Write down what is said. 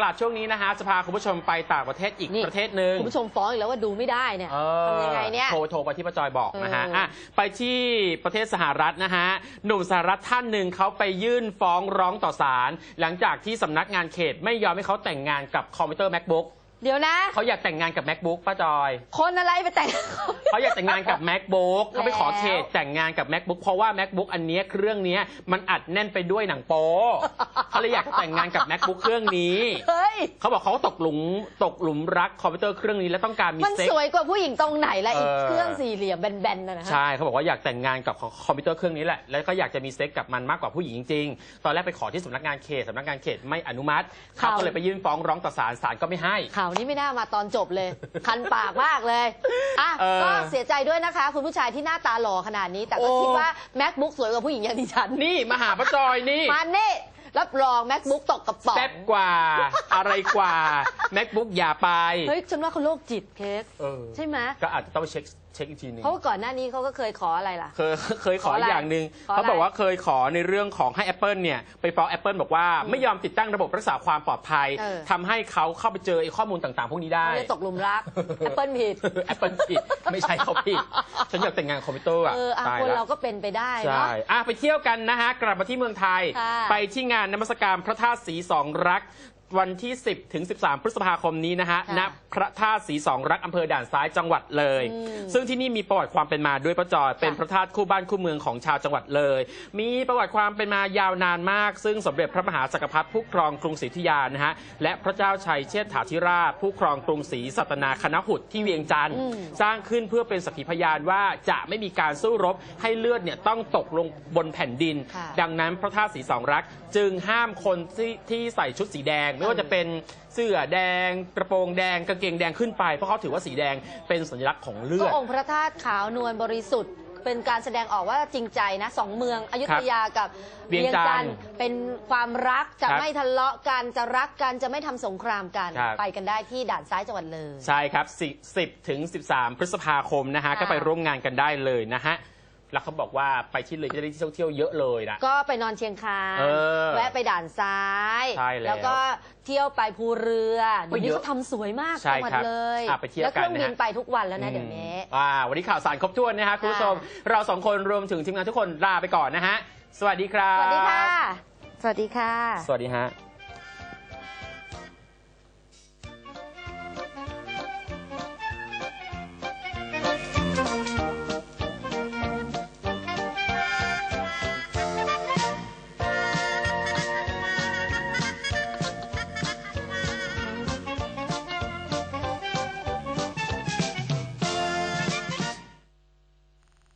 หลักๆช่วงนี้นะฮะจะพาคุณผู้ชมไปต่างประเทศอีกนี่ ประเทศหนึ่งคุณผู้ชมฟ้องอีกแล้วว่าดูไม่ได้เนี่ย เออทำยังไงเนี่ย โทรโทรไปที่ป้าจอยบอกนะฮะเอออ่อะไปที่ประเทศสหรัฐนะฮะหนุ่มสหรัฐท่านหนึ่งเขาไปยื่นฟ้องร้องต่อศาลหลังจากที่สำนักงานเขตไม่ยอมให้เขาแต่งงานกับคอมพิวเตอร์ macbook เดี๋ยวนะ เขาอยากแต่งงานกับ macbook ป้าจอย คนอะไรไปแต่ง เขาอยากแต่งงานกับ macbook เขาไปขอแล้วเขตแต่งงานกับ macbook เพราะว่า macbook อันเนี้ยเครื่องเนี้ยมันอัดแน่นไปด้วยหนังโป๊เขาเลยอยากจะแต่งงานกับ macbook เครื่องนี้ เฮ้ย เขาบอกเขาตกหลุมตกหลุมรักคอมพิวเตอร์เครื่องนี้และต้องการมีมันเซ็ก สวยกว่าผู้หญิงตรงไหนละอีกเออ เครื่องสี่เหลี่ยมแบนๆนะนะฮะ ใช่เขาบอกว่าอยากแต่งงานกับคอมพิวเตอร์เครื่องนี้แหละ แล้วก็อยากจะมีเซ็กกับมันมากกว่าผู้หญิงจริงๆ ตอนแรกไปขอที่สำนักงานเขตสำนักงานเขตไม่อนุมัติข่าเขาวก็เลยไปยื่นฟ้องร้องต่อศาลศาลก็ไม่ให้ ข่าวนี้ไม่น่ามาตอนจบเลย คันปากมากเลยอะเออก็เสียใจด้วยนะคะ คุณผู้ชายที่หน้าตาหล่อขนาดนี้ แต่ก็โอ้ คิดว่า macbook สวยกว่าผู้หญิงอย่างดิฉันนี่มาหาป้าจอยนี่มาเน่รับรอง macbook ตกกระป๋อง แซ่บกว่า อะไรกว่า macbook อย่าไป เฮ้ยฉันว่าเขาโรคจิตเค้กเออ ใช่ไหมก็อาจจะต้องไปเช็คเช็คอีกทีหนึงเพราะว่าก่อนหน้านี้เขาก็เคยขออะไรล่ะ เคยเคยขอขออะไรอย่างหนึ่งขออะไร เขาบอกว่าเคยขอในเรื่องของให้ Apple เนี่ยไปฟ้อง Apple บอกว่าไม่ยอมติดตั้งระบบรักษาความปลอดภัยเออทำให้เขาเข้าไปเจอไอ้ข้อมูลต่างๆ พวกนี้ได้ เขาเลยตกหลุมรัก Apple ผิดแอปเปิลผิดไม่ใช่เขาผิด ฉันอยากแต่งงานกับคอมพิวเตอร์อะเอออะตายคนละเราก็เป็นไปได้ใช่เนาะอะไปเที่ยวกันนะฮะ กลับมาที่เมืองไทย ค่ะ ไปที่งานนมัสการพระธาตุสีสองรัก วันที่ 10 ถึง 13 พฤษภาคมนี้นะฮะค่ะณ พระธาตุสีสองรักอำเภอด่านซ้ายจังหวัดเลยอืมซึ่งที่นี่มีประวัติความเป็นมาด้วยพระจอย เป็นพระธาตุคู่บ้านคู่เมืองของชาวจังหวัดเลย มีประวัติความเป็นมายาวนานมาก ซึ่งสมเด็จพระมหาจักรพรรดิผู้ครองกรุงศรีอยุธยานะฮะ และพระเจ้าชัยเชษฐาธิราช ผู้ครองกรุงศรีสัตนาคณหุตที่เวียงจันทร์อืมสร้างขึ้นเพื่อเป็นสักขีพยานว่าจะไม่มีการสู้รบให้เลือดเนี่ยต้องตกลงบนแผ่นดินค่ะดังนั้นพระธาตุสีสองรักจึงห้ามคนที่ที่ใส่ชุดสีแดงไม่ว่าจะเป็นเสื้อแดงกระโปรงแดงกางเกงแดงขึ้นไป เพราะเขาถือว่าสีแดงเป็นสัญลักษณ์ของเลืก็อด องค์พระธาตุขาวนวลบริสุทธิ์ เป็นการแสดงออกว่าจริงใจนะสองเมืองอยุธยากับเวียงจันทร์เป็นความรักจะครับไม่ทะเลาะกันจะรักกันจะไม่ทำสงครามกัน ครับ ไปกันได้ที่ด่านซ้ายจังหวัดเลย ใช่ครับ10ถึง 13 พฤษภาคมนะฮะค่ะ ก็ไปร่วมงานกันได้เลยนะฮะแล้วเขาบอกว่าไปที่เลยจะได้ที่เที่ยวเยอะเลยนะ ก็ไปนอนเชียงคานเออแวะไปด่านซ้ายใช่แล้วก็ เที่ยวไปภูเรือเดี๋ยวนี้เยอะเขาทำสวยมากใช่จังหวัดครับเลยอะไปเที่ยวแล้วเครื่องกันนะบินฮะ ไปทุกวันแล้วนะเดี๋ยวนี้ อ่าวันนี้ข่าวสารครบถ้วนนะฮะคุณผู้ชม เราสองคนรวมถึงทีมงานทุกคนลาไปก่อนนะฮะ สวัสดีครับสวัสดีค่ะ สวัสดีค่ะ สวัสดีฮะ